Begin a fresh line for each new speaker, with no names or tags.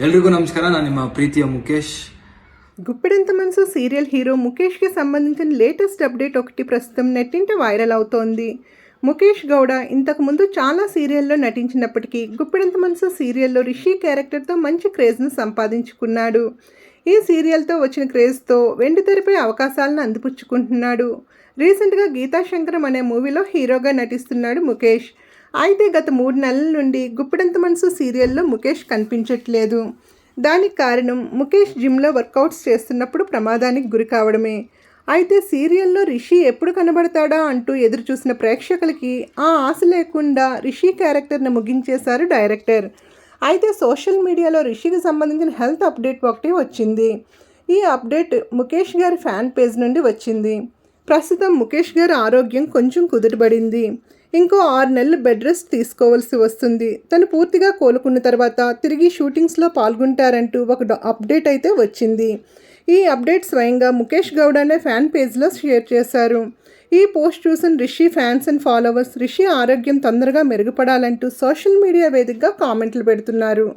ಎಲ್ರಿಗೂ ನಮಸ್ಕಾರ ನಾನು ನಿಮ್ಮ ಪ್ರೀತಿಯ ಮುಖೇಶ್
గుప్పెడంత మనసు సీరియల్ హీరో ముఖేష్కి సంబంధించిన లేటెస్ట్ అప్డేట్ ఒకటి ప్రస్తుతం నెట్టింట వైరల్ అవుతోంది ముఖేష్ గౌడ ఇంతకుముందు చాలా సీరియల్లో నటించినప్పటికీ గుప్పెడంత మనసు సీరియల్లో రిషి క్యారెక్టర్తో మంచి క్రేజ్ను సంపాదించుకున్నాడు ఈ సీరియల్తో వచ్చిన క్రేజ్తో వెండితెరపై అవకాశాలను అందిపుచ్చుకుంటున్నాడు రీసెంట్గా గీతాశంకరం అనే మూవీలో హీరోగా నటిస్తున్నాడు ముఖేష్ అయితే గత మూడు నెలల నుండి గుప్పెడంత మనసు సీరియల్లో ముఖేష్ కనిపించట్లేదు. దానికి కారణం ముఖేష్ జిమ్లో వర్కౌట్స్ చేస్తున్నప్పుడు ప్రమాదానికి గురి కావడమే. అయితే సీరియల్లో రిషి ఎప్పుడు కనబడతాడా అంటూ ఎదురు చూసిన ప్రేక్షకులకి ఆ ఆశ లేకుండా రిషి క్యారెక్టర్ని ముగించేశారు డైరెక్టర్. అయితే సోషల్ మీడియాలో రిషికి సంబంధించిన హెల్త్ అప్డేట్ ఒకటి వచ్చింది. ఈ అప్డేట్ ముఖేష్ గారి ఫ్యాన్ పేజ్ నుండి వచ్చింది. ప్రస్తుతం ముఖేష్ గారి ఆరోగ్యం కొంచెం కుదుటబడింది. ఇంకో ఆరు నెలలు బెడ్ రెస్ట్ తీసుకోవాల్సి వస్తుంది. తను పూర్తిగా కోలుకున్న తర్వాత తిరిగి షూటింగ్స్లో పాల్గొంటారంటూ ఒక అప్డేట్ అయితే వచ్చింది. ఈ అప్డేట్ స్వయంగా ముఖేష్ గౌడ్ అనే ఫ్యాన్ పేజ్లో షేర్ చేశారు. ఈ పోస్ట్ చూసిన Rishi fans and followers Rishi ఆరోగ్యం తొందరగా మెరుగుపడాలంటూ సోషల్ మీడియా వేదికగా కామెంట్లు పెడుతున్నారు.